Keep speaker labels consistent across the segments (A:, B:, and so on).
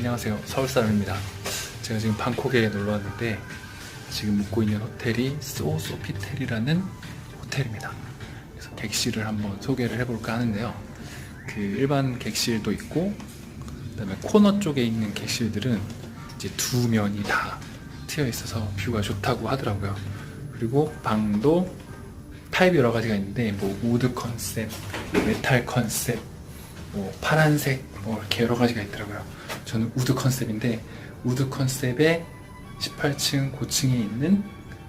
A: 안녕하세요. 서울 사람입니다. 제가 지금 방콕에 놀러 왔는데 지금 묵고 있는 호텔이 소소피텔이라는 호텔입니다. 그래서 객실을 한번 소개를 해볼까 하는데요. 그 일반 객실도 있고 그다음에 코너 쪽에 있는 객실들은 이제 두 면이 다 트여 있어서 뷰가 좋다고 하더라고요. 그리고 방도 타입이 여러 가지가 있는데 뭐 우드 컨셉, 메탈 컨셉, 뭐 파란색 뭐 이렇게 여러 가지가 있더라고요. 저는 우드 컨셉인데 우드 컨셉의 18층 고층에 있는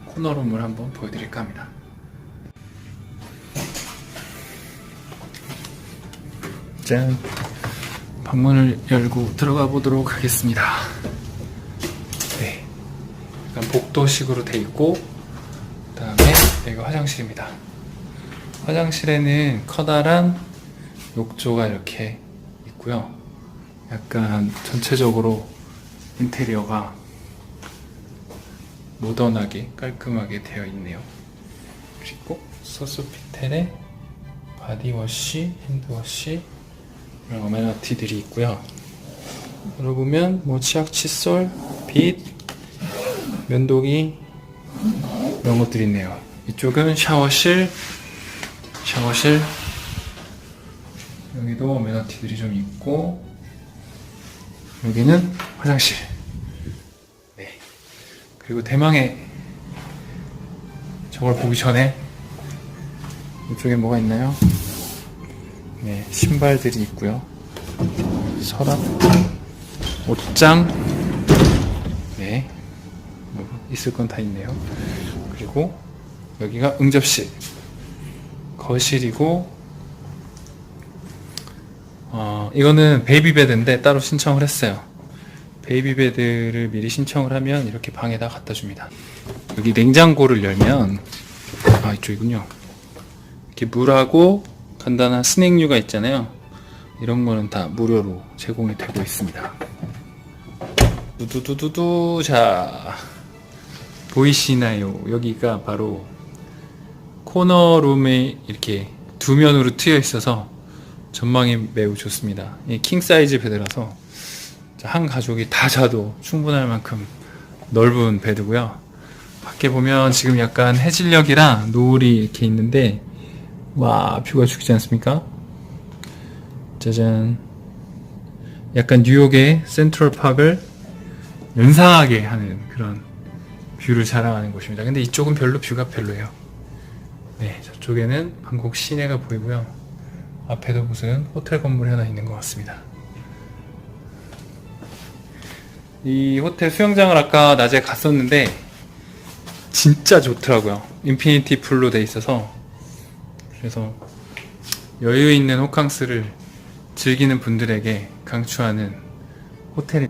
A: 코너룸을 한번 보여드릴까 합니다. 짠 방문을 열고 들어가 보도록 하겠습니다. 네, 약간 복도식으로 돼 있고 그 다음에 여기가 화장실입니다. 화장실에는 커다란 욕조가 이렇게 있고요. 약간 전체적으로 인테리어가 모던하게 깔끔하게 되어 있네요. 그리고 소스피텔에 바디워시, 핸드워시 이런 어메니티들이 있고요. 열어보면 뭐 치약, 칫솔, 빗, 면도기 이런 것들이 있네요. 이쪽은 샤워실, 샤워실 여기도 어메니티들이 좀 있고 여기는 화장실. 네. 그리고 대망의 저걸 보기 전에 이쪽에 뭐가 있나요? 네, 신발들이 있고요. 서랍, 옷장, 네, 뭐 있을 건 다 있네요. 그리고 여기가 응접실, 거실이고 어, 이거는 베이비 베드인데 따로 신청을 했어요. 베이비 베드를 미리 신청을 하면 이렇게 방에다 갖다 줍니다. 여기 냉장고를 열면 아 이쪽이군요. 이렇게 물하고 간단한 스낵류가 있잖아요. 이런 거는 다 무료로 제공이 되고 있습니다. 두두두두두 자 보이시나요? 여기가 바로 코너 룸에 이렇게 두 면으로 트여 있어서 전망이 매우 좋습니다. 이킹 사이즈 베드라서 한 가족이 다 자도 충분할 만큼 넓은 베드고요. 밖에 보면 지금 약간 해질녘이랑 노을이 이렇게 있는데 와 뷰가 죽지 않습니까? 짜잔. 약간 뉴욕의 센트럴 파크를 연상하게 하는 그런 뷰를 자랑하는 곳입니다. 근데 이쪽은 별로 뷰가 별로예요. 네, 저쪽에는 방콕 시내가 보이고요. 앞에도 무슨 호텔 건물이 하나 있는 것 같습니다. 이 호텔 수영장을 아까 낮에 갔었는데 진짜 좋더라고요. 인피니티 풀로 돼 있어서 그래서 여유 있는 호캉스를 즐기는 분들에게 강추하는 호텔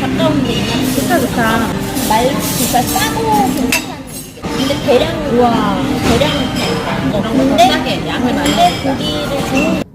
B: 가까운데니까 좋다 좋다 말 진짜 싸고 근데 대량
C: 우와
B: 대량 근데
C: 양을 많이
B: 고기를 좋은